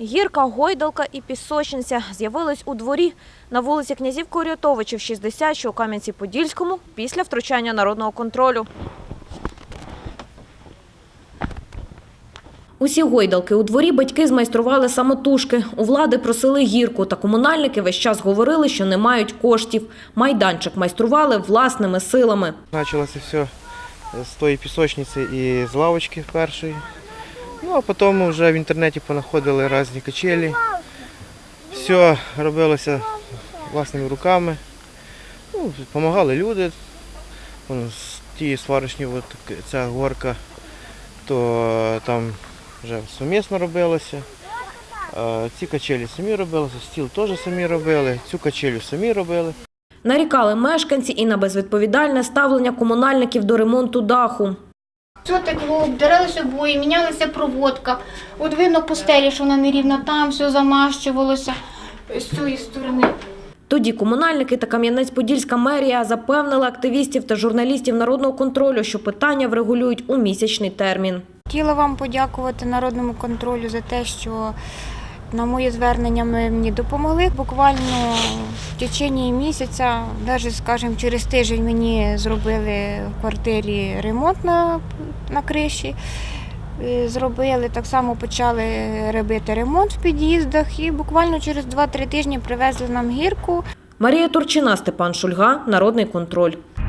Гірка, гойдалка і пісочниця з'явились у дворі на вулиці князів Корятовичів, 60, що у Кам'янці-Подільському, після втручання народного контролю. Усі гойдалки у дворі батьки змайстрували самотужки. У влади просили гірку, та комунальники весь час говорили, що не мають коштів. Майданчик майстрували власними силами. Почалося все з тої пісочниці і з лавочки першої. Ну а потім вже в інтернеті понаходили різні качелі. Все робилося власними руками. Ну, Допомагали люди. Вон, з тієї сварочні, от, ця горка, то там вже сумісно робилося. Ці качелі самі робилися, стіл теж самі робили, цю качелю самі робили. Нарікали мешканці і на безвідповідальне ставлення комунальників до ремонту даху. Все текло, обдиралися обої, мінялася проводка. От видно по стелі, що вона нерівна, там все замащувалося з цієї сторони. Тоді комунальники та Кам'янець-Подільська мерія запевнили активістів та журналістів народного контролю, що питання врегулюють у місячний термін. Хотіла вам подякувати народному контролю за те, що на моє звернення ви мені допомогли. Буквально в течение місяця, навіть, скажімо, через тиждень мені зробили в квартирі ремонт на, на криші. Е, Зробили так само почали робити ремонт в під'їздах і буквально через 2-3 тижні привезли нам гірку. Марія Турчина, Степан Шульга, Народний контроль.